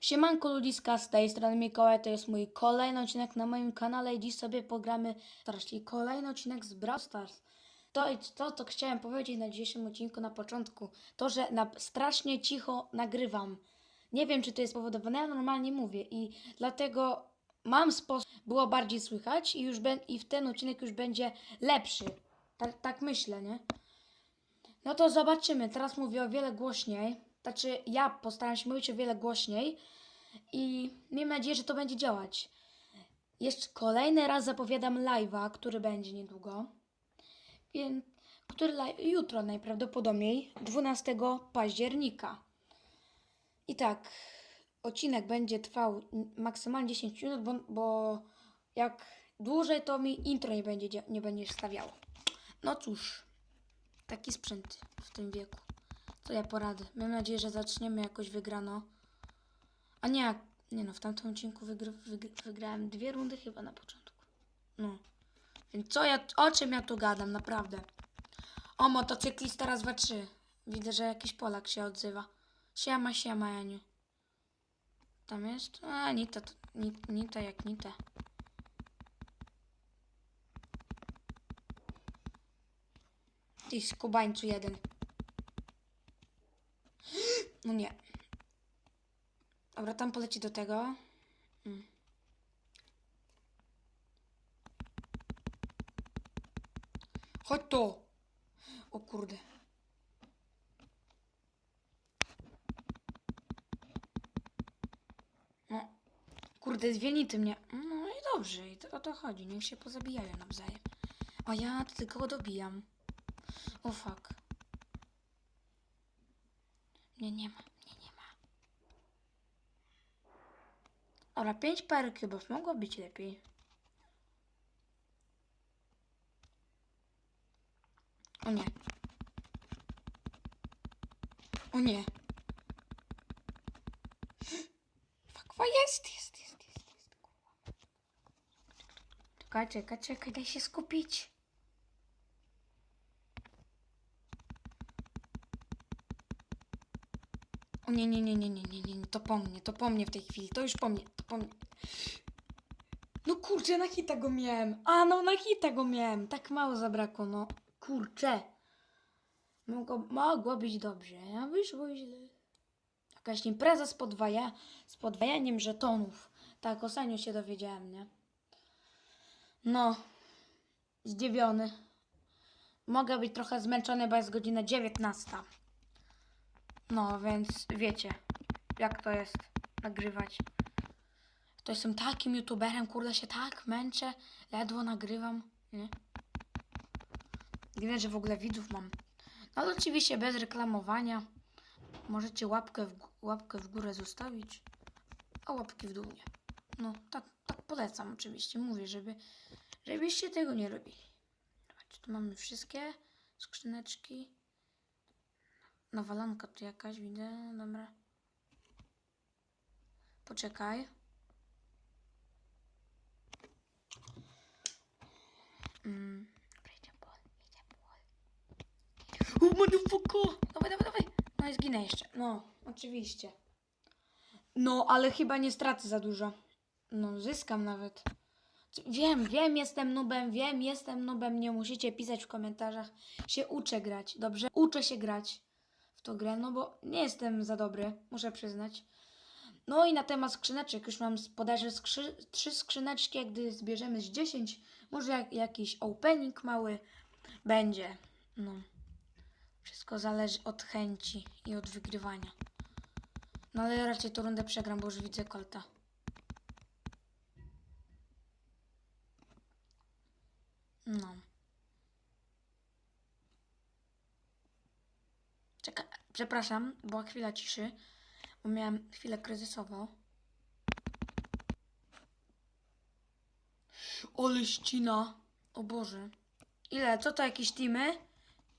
Siemanko ludziska, z tej strony Mikołaj, to jest mój kolejny odcinek na moim kanale i dziś sobie pogramy strasznie kolejny odcinek z Brawl Stars. To, i to, co chciałem powiedzieć na dzisiejszym odcinku na początku, to, że na, strasznie cicho nagrywam. Nie wiem, czy to jest spowodowane, ja normalnie mówię i dlatego mam sposób, było bardziej słychać i, już ben, i w ten odcinek już będzie lepszy. Tak, tak myślę, nie? No to zobaczymy. Teraz mówię o wiele głośniej. Znaczy, ja postaram się mówić o wiele głośniej i miejmy nadzieję, że to będzie działać. Jeszcze kolejny raz zapowiadam live'a, który będzie niedługo. Więc, który li- jutro najprawdopodobniej, 12 października. I tak, odcinek będzie trwał maksymalnie 10 minut, bo, bo jak dłużej, to mi intro nie będzie, nie będzie stawiało. No cóż, taki sprzęt w tym wieku. Ja poradzę? Mam nadzieję, że zaczniemy jakoś wygrano. A nie, nie no, w tamtym odcinku wygr wygr wygrałem dwie rundy chyba na początku. No. Więc co ja, o czym ja tu gadam, naprawdę. O, motocyklista raz, dwa, trzy. Widzę, że jakiś Polak się odzywa. Siema, siema, Janiu. Tam jest? A, Nita, to, ni, Nita jak Nita. Ty skubańcu jeden. No nie. Dobra, tam poleci do tego. Mm. Chodź tu. O kurde. No. Kurde, zwieńity mnie. No i dobrze, i to, o to chodzi. Niech się pozabijają nawzajem. A ja to tylko dobijam. O fuck. Mnie nie ma, mnie nie ma. Dobra, 5 par cubów mogło być lepiej. O nie. O nie. Fuck, wa- jest, jest, jest, jest, jest. kurwa. Czekaj, czekaj, czekaj, daj się skupić. O nie, nie, nie, nie, nie, nie, nie, to po mnie, to po mnie w tej chwili, to już po mnie, to po mnie. No kurczę, na hita go miałem. A no, na hita go miałem. Tak mało zabrakło, no. Kurczę. Mogło, mogło być dobrze, a wyszło źle. Jakaś impreza z, podwaja, z podwajaniem żetonów. Tak, ostatnio się dowiedziałem, nie? No. Zdziwiony. Mogę być trochę zmęczony, bo jest godzina 19. No, więc wiecie, jak to jest nagrywać. To jestem takim youtuberem, kurde, się tak męczę, ledwo nagrywam, nie? Nie że w ogóle widzów mam. No ale oczywiście bez reklamowania. Możecie łapkę w, łapkę w górę zostawić, a łapki w dół nie. No, tak, tak polecam oczywiście. Mówię, żeby, żebyście tego nie robili. Zobaczcie, tu mamy wszystkie skrzyneczki. Nawalanka tu jakaś, widzę, dobra. Poczekaj. Mm. Dobra, idzie bol, idzie bol. O, motherfucker! Dawaj, dawaj, dawaj. No i zginę jeszcze. No, oczywiście. No, ale chyba nie stracę za dużo. No, zyskam nawet. Wiem, wiem, jestem nubem, wiem, jestem nubem. Nie musicie pisać w komentarzach. Się uczę grać, dobrze? Uczę się grać w tą grę, no bo nie jestem za dobry, muszę przyznać. No i na temat skrzyneczek, już mam bodajże skrzy, trzy skrzyneczki, gdy zbierzemy z 10, może jak, jakiś opening mały będzie. No. Wszystko zależy od chęci i od wygrywania. No ale raczej tą rundę przegram, bo już widzę kolta. No. Czekaj, przepraszam, była chwila ciszy, bo miałem chwilę kryzysową. Ale ścina. O Boże. Ile? Co to jakieś teamy?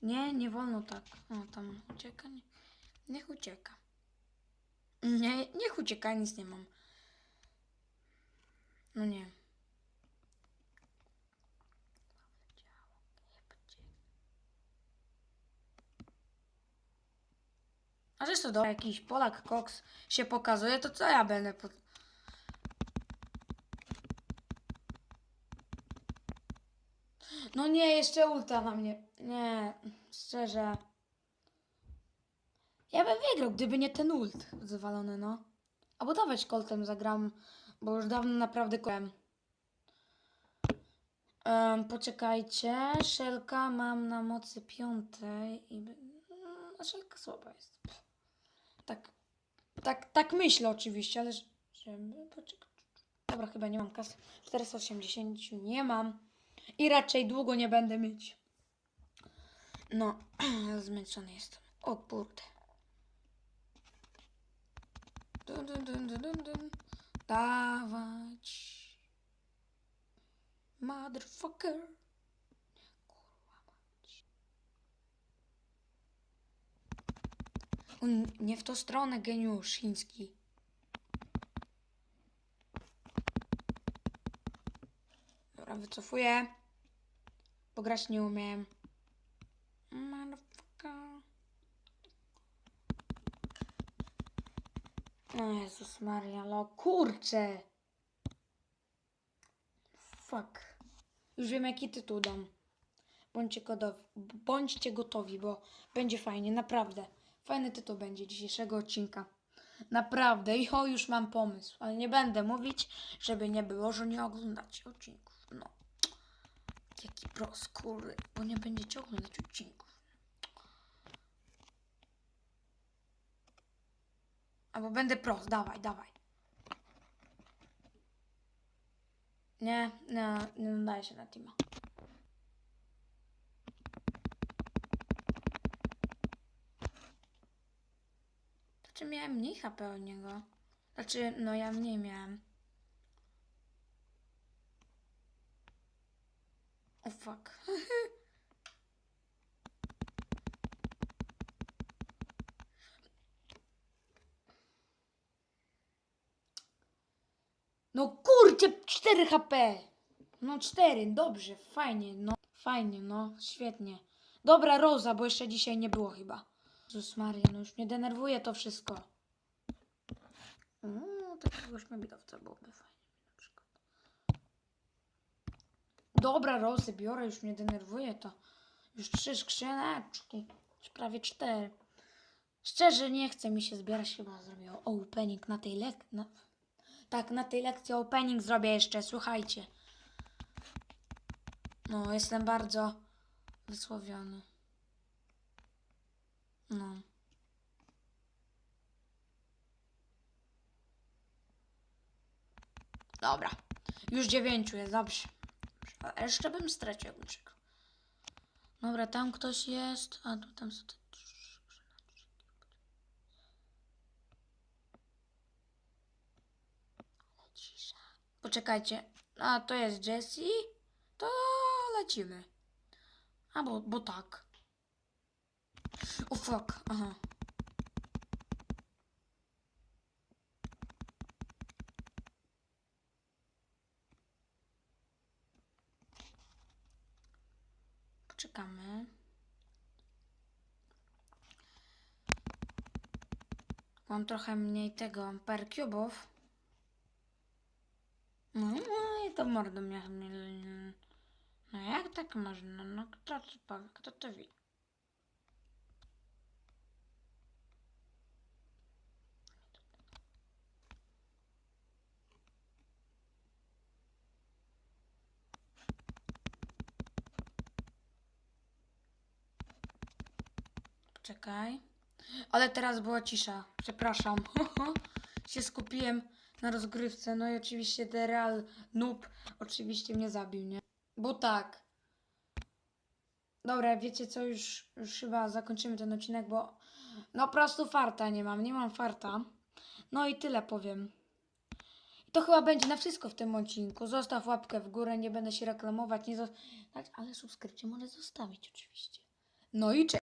Nie, nie wolno tak. O, tam ucieka. Nie. Niech ucieka. Nie, niech ucieka, nic nie mam. No nie. A zresztą do jakiś Polak Cox się pokazuje, to co ja będę pod... No nie, jeszcze ulta na mnie. Nie, szczerze. Ja bym wygrał, gdyby nie ten ult zwalony, no. Albo dawać koltem zagram, bo już dawno naprawdę kolem. Um, poczekajcie, szelka mam na mocy piątej i... A szelka słaba jest. Tak, tak, tak myślę oczywiście, ale że- żeby. Dobra, chyba nie mam kasy. 480 nie mam i raczej długo nie będę mieć. No, zmęczony jestem. O kurde. Dun, dun, dun, dun, dun, dun. Dawać. Motherfucker. Kurwa mać. On nie w tą stronę, geniusz chiński. Dobra, wycofuję. Pograć nie umiem. Motherfucker. O Jezus Maria, no kurczę. Fuck. Już wiem jaki tytuł dam. Bądźcie bądźcie gotowi, bo będzie fajnie, naprawdę. Fajny tytuł będzie dzisiejszego odcinka. Naprawdę. I o, już mam pomysł. Ale nie będę mówić, żeby nie było, że nie oglądacie odcinków. No. Jaki pros, kurde. Bo nie będziecie oglądać odcinków. Albo będę pros. Dawaj, dawaj. Nie, nie, nie nadaje się na teama. Znaczy miałem mniej HP od niego. Znaczy, no ja mniej miałem. O fuck. No kurczę, 4 HP. No 4, dobrze, fajnie, no. Fajnie, no, świetnie. Dobra, Roza, bo jeszcze dzisiaj nie było chyba. Jezus Maria, no już mnie denerwuje to wszystko. Mm, takiego śmiebidowca byłoby fajnie na przykład. Dobra, Rozy, biorę, już mnie denerwuje to. Już trzy skrzyneczki, już prawie cztery. Szczerze nie chce mi się zbierać, chyba zrobię opening na tej lek... Na... Tak, na tej lekcji opening zrobię jeszcze, słuchajcie. No, jestem bardzo wysłowiony. No. Dobra. Już dziewięciu jest, dobrze. Dobrze, A jeszcze bym stracił, czekał. Dobra, tam ktoś jest, a tu tam są te. Ale. Poczekajcie. A, to jest Jessie? To lecimy. A, bo, bo tak. O fuck, aha. Poczekamy. Mam trochę mniej tego per cubów. No, no i to mordo mnie. No jak tak można? No kto to powie? Kto to wie? Czekaj. Ale teraz była cisza. Przepraszam. się skupiłem na rozgrywce. No i oczywiście The Real Noob oczywiście mnie zabił, nie? Bo tak. Dobra, wiecie co, już, już chyba zakończymy ten odcinek, bo no po prostu farta nie mam, nie mam farta. No i tyle powiem. To chyba będzie na wszystko w tym odcinku. Zostaw łapkę w górę, nie będę się reklamować, nie ale subskrypcję możesz zostawić oczywiście. No i cześć.